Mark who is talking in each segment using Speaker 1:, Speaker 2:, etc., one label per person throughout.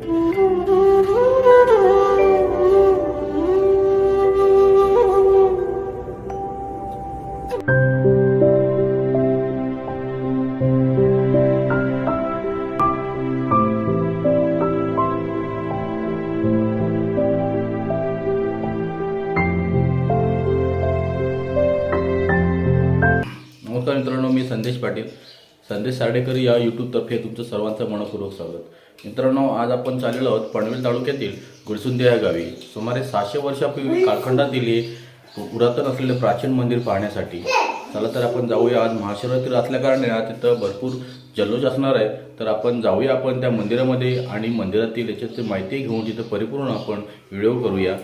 Speaker 1: नमस्कार मित्रांनो मी संदेश पाटील. संदेश साडेकर या यूट्यूबतर्फे तुमचं सर्वांचं मनपूर्वक स्वागत. मित्रांनो आज आपण चाललेलो आहोत पनवेल तालुक्यातील गुरसुंदी या गावी. सुमारे सहाशे वर्षापूर्वी कालखंडातील हे पुरातन असलेले प्राचीन मंदिर पाहण्यासाठी. चला तर आपण जाऊया. आज महाशिवरात्री असल्याकारणे आज तिथं भरपूर जल्लोष असणार आहे. तर आपण जाऊया आपण त्या मंदिरामध्ये आणि मंदिरातील याच्याची माहिती घेऊन तिथं परिपूर्ण आपण व्हिडिओ करूया.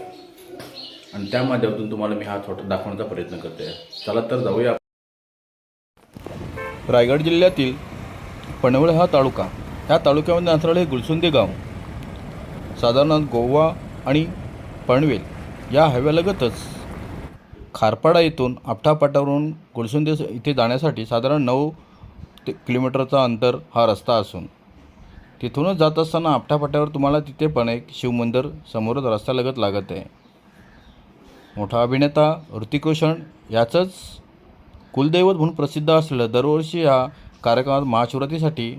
Speaker 1: आणि त्या माध्यमातून तुम्हाला मी हा छोटा दाखवण्याचा प्रयत्न करते. चला तर जाऊया. रायगड जिल्ह्यातील पनवेल हा तालुका ह्या तालुक्यामध्ये असणारे हे गुलसुंदे गाव साधारण गोवा आणि पनवेल या हायव्यालगतच खारपाडा येथून आपठापाटावरून गुळसुंदे इथे जाण्यासाठी साधारण नऊ ते किलोमीटरचा अंतर हा रस्ता असून तिथूनच जात असताना आपठापाट्यावर तुम्हाला तिथे पण एक शिवमंदिर समोरच रस्त्यालगत लागत आहे. मोठा अभिनेता ऋतिक रोशन याचंच कुलदैवत म्हणून प्रसिद्ध असलेलं दरवर्षी या कार्यक्रमात महाशिवरात्रीसाठी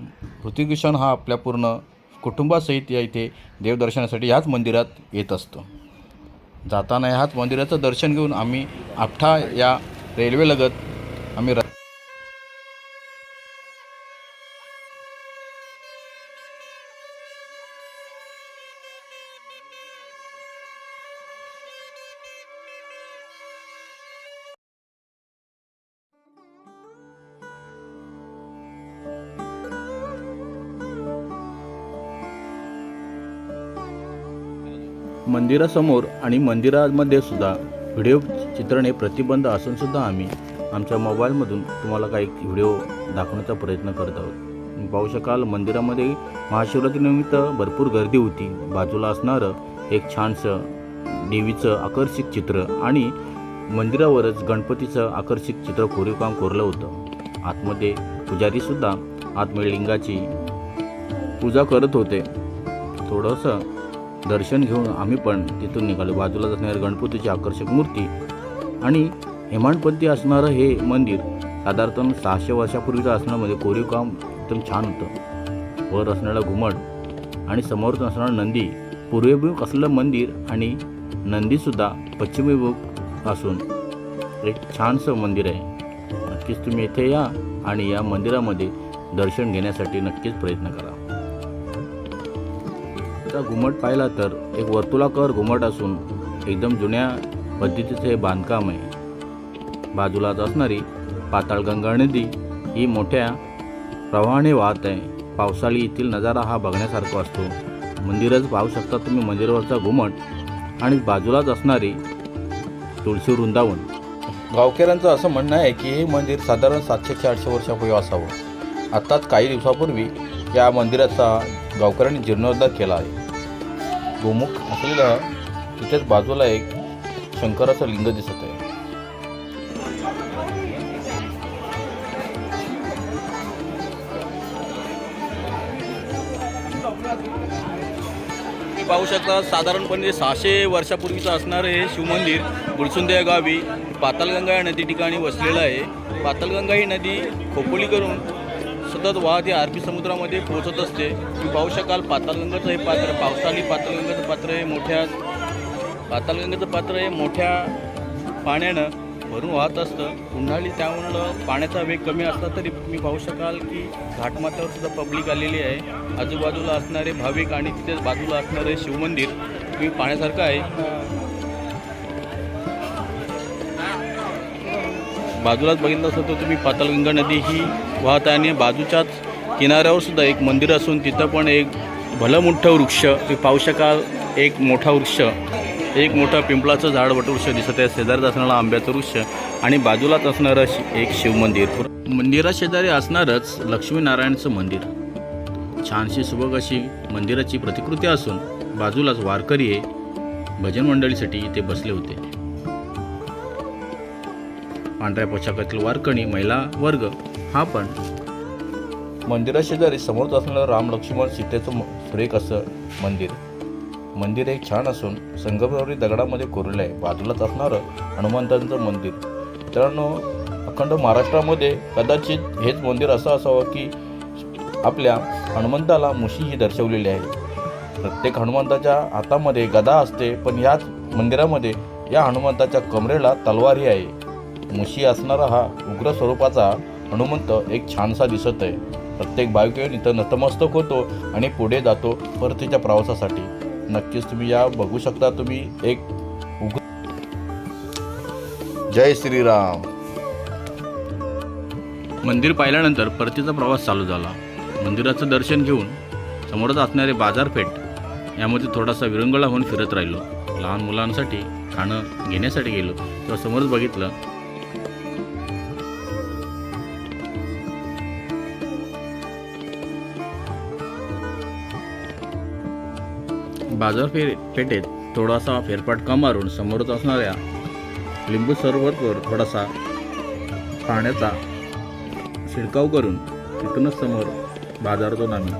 Speaker 1: ऋतिक रोशन हा आपल्या पूर्ण कुटुंबासहित या इथे देवदर्शनासाठी ह्याच मंदिरात येत असतो. जाताना ह्याच मंदिराचं दर्शन घेऊन आम्ही आपठा या रेल्वेलगत आम्ही मंदिरासमोर आणि मंदिरामध्ये सुद्धा व्हिडिओ चित्रणे प्रतिबंध असूनसुद्धा आम्ही आमच्या मोबाईलमधून तुम्हाला काही व्हिडिओ दाखवण्याचा प्रयत्न करत आहोत. पाहू शकाल मंदिरामध्ये महाशिवरात्रीनिमित्त भरपूर गर्दी होती. बाजूला असणारं एक छानसं देवीचं आकर्षक चित्र आणि मंदिरावरच गणपतीचं आकर्षक चित्र कोरीवकाम कोरलं होतं. आतमध्ये पुजारीसुद्धा आतमध्ये लिंगाची पूजा करत होते. थोडंसं दर्शन घेऊन आम्ही पण तिथून निघालो. बाजूला असणारी गणपतीची आकर्षक मूर्ती आणि हेमाडपंथी असणारं हे मंदिर साधारण सहाशे वर्षापूर्वीचं असण्यामध्ये कोरीवकाम एकदम छान होतं. वर असणारा घुमट आणि समोर असणारं नंदी. पूर्वेभिमुख असलेलं मंदिर आणि नंदीसुद्धा पश्चिमेमुख असून एक छानसं मंदिर आहे. नक्कीच तुम्ही इथे या आणि या मंदिरामध्ये दर्शन घेण्यासाठी नक्कीच प्रयत्न करा. त्याचा घुमट पाहिला तर एक वर्तुलाकार घुमट असून एकदम जुन्या पद्धतीचं हे बांधकाम आहे. बाजूलाच असणारी पाताळगंगा नदी ही मोठ्या प्रवाहाने वाहत आहे. पावसाळी येथील नजारा हा बघण्यासारखा असतो. मंदिरच पाहू शकता तुम्ही मंदिरावरचा घुमट आणि बाजूलाच असणारी तुळशी वृंदावन. गावकऱ्यांचं असं म्हणणं आहे की हे मंदिर साधारण सातशे ते आठशे वर्षापूर्वी असावं. आत्ताच काही दिवसापूर्वी या मंदिराचा गावकऱ्यांनी जीर्णोद्धार केला आहे. गोमुख असलेला तिथेच बाजूला एक शंकराचं लिंग दिसत आहे. पाहू शकता साधारणपणे सहाशे वर्षापूर्वीचं असणारं हे शिवमंदिर गुलसुंदे या गावी. पातालगंगा या नदी ठिकाणी वसलेलं आहे. पातालगंगा ही नदी खोपोली करून सतत वाहते अरबी समुद्रामध्ये पोहोचत असते. तुम्ही पाहू शकाल पातालगंगाचं हे पात्र पावसाळी पातालगंगाचं पात्र हे मोठ्या पातालगंगाचं पात्र हे मोठ्या पाण्यानं भरून वाहत असतं. उन्हाळी त्यामुळं पाण्याचा वेग कमी असला तरी तुम्ही पाहू शकाल की घाटमाथ्यावर सुद्धा पब्लिक आलेली आहे. आजूबाजूला असणारे भाविक आणि तिथेच बाजूला असणारे शिवमंदिर तुम्ही पाहण्यासारखं आहे. बाजूलाच बघितलं असं तर तुम्ही पातालगंगा नदी ही वाहत आहे आणि बाजूच्याच किनाऱ्यावर सुद्धा एक मंदिर असून तिथं पण एक भलं मोठं वृक्ष तुम्ही पाहू शकाल एक मोठा वृक्ष एक मोठं पिंपळाचं झाड वटवृक्ष दिसत आहे शेजारीच असणारा आंब्याचं वृक्ष आणि बाजूलाच असणारं शि- एक शिवमंदिर मंदिरा. शेजारी असणारच लक्ष्मीनारायणचं मंदिर. छानशी सुबक अशी मंदिराची प्रतिकृती असून बाजूलाच वारकरी आहे भजन मंडळीसाठी इथे बसले होते. पांढऱ्या पोशाखातील वारकणी महिला वर्ग. हा पण मंदिराशेजारी समोरच असणारं राम लक्ष्मण सीतेचं सुरेख असं मंदिर. मंदिर एक छान असून संगमरवरी दगडामध्ये कोरलं आहे. बाजूलाच असणारं हनुमंतांचं मंदिर. मित्रांनो अखंड महाराष्ट्रामध्ये कदाचित हेच मंदिर असं असावं की आपल्या हनुमंताला मुशी ही दर्शवलेली आहे. प्रत्येक हनुमंताच्या हातामध्ये गदा असते पण याच मंदिरामध्ये या हनुमंताच्या कमरेला तलवारी आहे. मुशी असणारा हा उग्र स्वरूपाचा हनुमंत एक छानसा दिसत आहे. प्रत्येक बायकेन इथं नतमस्तक होतो आणि पुढे जातो परतीच्या प्रवासासाठी. नक्कीच तुम्ही या बघू शकता तुम्ही एक उग्र जय श्रीराम. मंदिर पाहिल्यानंतर परतीचा प्रवास चालू झाला. मंदिराचं दर्शन घेऊन समोरच असणारे बाजारपेठ यामध्ये थोडासा विरंगुळा होऊन फिरत राहिलो. लहान मुलांसाठी खाणं घेण्यासाठी गेलो. तेव्हा समोरच बघितलं बाजारपेठेत थोडासा फेरफटका मारून समोरच असणाऱ्या लिंबू सरोवरवर थोडासा पाण्याचा शिडकाव करून तिथूनच समोर बाजारातून आम्ही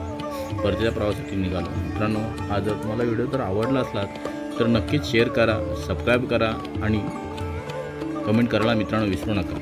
Speaker 1: परतीच्या प्रवासासाठी निघालो. मित्रांनो हा जर तुम्हाला व्हिडिओ जर आवडला असला तर नक्कीच शेअर करा सबस्क्राईब करा आणि कमेंट करायला मित्रांनो विसरू नका.